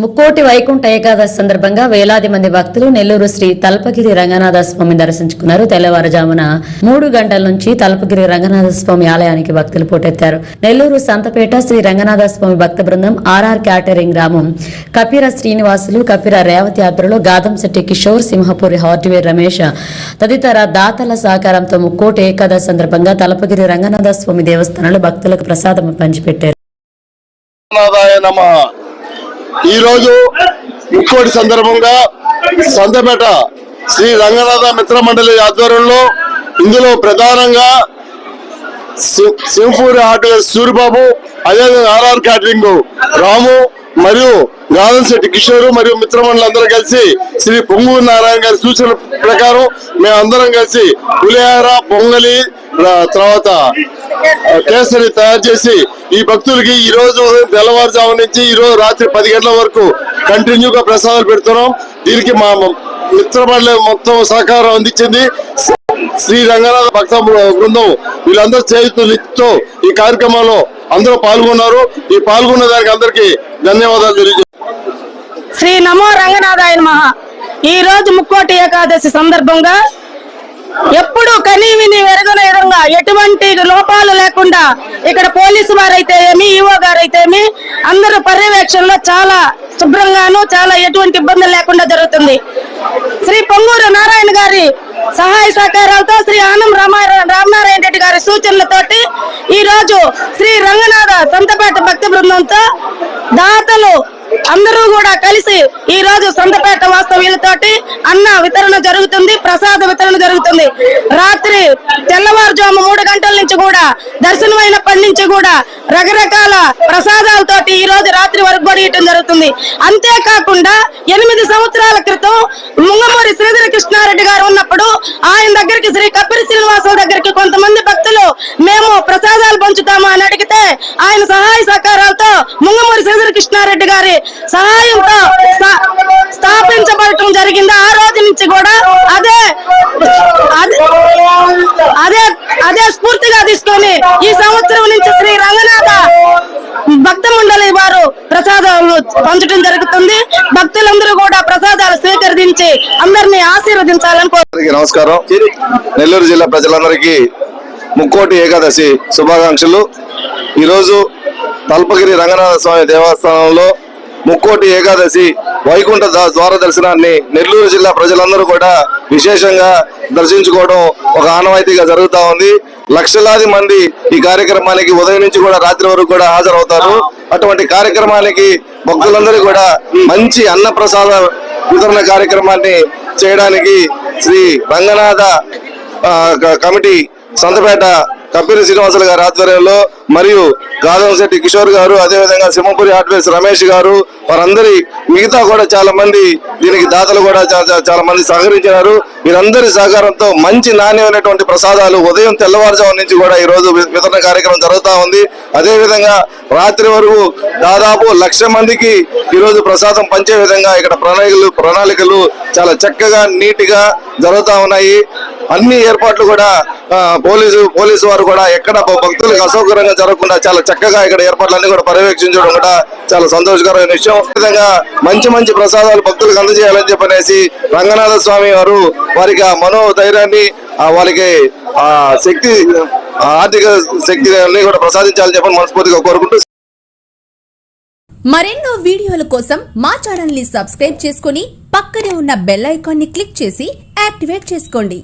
ముక్కోటి వైకుంఠ ఏకాదశి సందర్భంగా వేలాది మంది భక్తులు నెల్లూరు శ్రీ తల్పగిరి రంగనాథ స్వామి దర్శించుకున్నారు. తెల్లవారుజామున మూడు గంటల నుంచి తల్పగిరి రంగనాథ స్వామి ఆలయానికి భక్తులు పోటెత్తారు. నెల్లూరు సంతపేట శ్రీ రంగనాథ స్వామి భక్త బృందం ఆర్ఆర్ క్యాటరింగ్ గ్రామం. కపిర శ్రీనివాసులు కపిర రేవతి యాత్రలో గాదంశెట్టి కిషోర్ సింహపురి హార్డ్వేర్ రమేష్ తదితర దాతల సహకారంతో ముక్కోటి ఏకాదశి సందర్భంగా తలపగిరి రంగనాథ స్వామి దేవస్థానంలో భక్తులకు ప్రసాదం పంచిపెట్టారు. ఈరోజు ఇంకోటి సందర్భంగా సంతపేట శ్రీ రంగనాథ మిత్ర మండలి ఆధ్వర్యంలో ఇందులో ప్రధానంగా సింహపూరి హార్ట్వేర్ సూరిబాబు అదేవిధంగా ఆర్ఆర్ క్యాటరింగ్ రాము మరియు గాదన్ శెట్టి కిషోర్ మరియు మిత్రమండలి అందరూ కలిసి శ్రీ పొంగూరు నారాయణ గారి సూచన ప్రకారం మేమందరం కలిసి పులిహార పొంగలి తర్వాత కేసరి తయారు చేసి ఈ భక్తులకి ఈ రోజు తెల్లవారుజాము నుంచి ఈ రోజు రాత్రి పది గంటల వరకు కంటిన్యూగా ప్రసాదాలు పెడుతున్నాం. దీనికి మా మిత్రమండలి మొత్తం సహకారం అందించింది. శ్రీ రంగనాథ భక్త బృందం వీళ్ళందరూ చేతులతో ఈ కార్యక్రమంలో అందరూ పాల్గొన్నారు. ఈ పాల్గొన్న దానికి అందరికీ ధన్యవాదాలు తెలియజేస్తున్నాను శ్రీ నమో రంగనాథాయ మహా ఈ రోజు ముక్కోటి ఏకాదశి సందర్భంగా ఎప్పుడు కనీ విని ఎటువంటి లోపాలు లేకుండా ఇక్కడ పోలీసు వారైతే ఏమి ఈఓ గారైతే ఏమి అందరూ పర్యవేక్షణలో చాలా శుభ్రంగాను చాలా ఎటువంటి ఇబ్బందులు లేకుండా జరుగుతుంది. శ్రీ పొంగూరు నారాయణ గారి సహాయ సహకారాలతో శ్రీ ఆనం రామనారాయణ రెడ్డి గారి సూచనలతోటి ఈ రోజు శ్రీ రంగనాథ సంతపేట భక్తి బృందంతో దాతలు అందరూ కూడా కలిసి ఈ రోజు సొంతపేట వాస్తవ్యులతోటి అన్న వితరణ జరుగుతుంది ప్రసాద వితరణ జరుగుతుంది. రాత్రి తెల్లవారుజాము మూడు నుంచి కూడా దర్శనం అయినప్పటి నుంచి కూడా రకరకాల ప్రసాదాలతోటి ఈ రోజు రాత్రి వరకు కూడా జరుగుతుంది. అంతేకాకుండా ఎనిమిది సంవత్సరాల క్రితం ముంగమూరి శ్రీధర కృష్ణారెడ్డి గారు ఉన్నప్పుడు ఆయన దగ్గరికి శ్రీ కపిరి శ్రీనివాసుల దగ్గరికి కొంతమంది భక్తులు మేము ప్రసాదాలు పంచుతాము? అని అడిగితే ఆయన సహాయ సహకారాలతో ముంగమూరి శ్రీధర కృష్ణారెడ్డి గారి సహాయంతో స్థాపించబడటం జరిగింది. ఆ రోజు నుంచి కూడా స్ఫూర్తిగా ఈ సంవత్సరం నుంచి శ్రీ రంగనాథ భక్త మండలి వారు ప్రసాదాలు పంచడం జరుగుతుంది. భక్తులందరూ కూడా ప్రసాదాలు స్వీకరించి అందరినీ ఆశీర్వదించాలని కోరు నమస్కారం. నెల్లూరు జిల్లా ప్రజలందరికీ ముక్కోటి ఏకాదశి శుభాకాంక్షలు. ఈరోజు తల్పగిరి రంగనాథ స్వామి దేవస్థానంలో ముక్కోటి ఏకాదశి వైకుంఠ ద్వార దర్శనాన్ని నెల్లూరు జిల్లా ప్రజలందరూ కూడా విశేషంగా దర్శించుకోవడం ఒక ఆనవాయితీగా జరుగుతూ ఉంది. లక్షలాది మంది ఈ కార్యక్రమానికి ఉదయం నుంచి కూడా రాత్రి వరకు కూడా హాజరవుతారు. అటువంటి కార్యక్రమానికి భక్తులందరూ కూడా మంచి అన్న ప్రసాద వితరణ కార్యక్రమాన్ని చేయడానికి శ్రీ రంగనాథ కమిటీ సంతపేట కంపెనీ శ్రీనివాసులు గారి ఆధ్వర్యంలో మరియు గాదం శెట్టి కిషోర్ గారు అదేవిధంగా సింహపురి హార్డ్వేర్స్ రమేష్ గారు వారందరి మిగతా కూడా చాలా మంది దీనికి దాతలు కూడా చాలా మంది సహకరించారు వీరందరి సహకారంతో మంచి నాణ్యమైనటువంటి ప్రసాదాలు ఉదయం తెల్లవారుజాము నుంచి కూడా ఈ రోజు వితరణ కార్యక్రమం జరుగుతూ ఉంది. అదేవిధంగా రాత్రి వరకు దాదాపు లక్ష మందికి ఈరోజు ప్రసాదం పంచే విధంగా ఇక్కడ ప్రణాళికలు ప్రణాళికలు చాలా చక్కగా నీట్గా జరుగుతూ ఉన్నాయి. అన్ని ఏర్పాట్లు కూడా పోలీసు పోలీసు వారు కూడా ఎక్కడ భక్తులకు అసౌకర్యంగా జరగకుండా చాలా చక్కగా ఇక్కడ ఏర్పాట్లన్నీ కూడా పర్యవేక్షించడం కూడా చాలా సంతోషకరమైన విషయం. విధంగా మంచి మంచి ప్రసాదాలు భక్తులకు అందజేయాలని చెప్పనేసి రంగనాథ స్వామి వారు వారికి ఆ మనోధైర్యాన్ని వారికి ఆ శక్తి ఆర్థిక శక్తి అన్ని కూడా ప్రసాదించాలని చెప్పని మనస్ఫూర్తిగా కోరుకుంటూ మరెన్నో వీడియోల కోసం మా ఛానల్ని సబ్స్క్రైబ్ చేసుకుని పక్కనే ఉన్న బెల్ ఐకాన్ని క్లిక్ చేసి యాక్టివేట్ చేసుకోండి.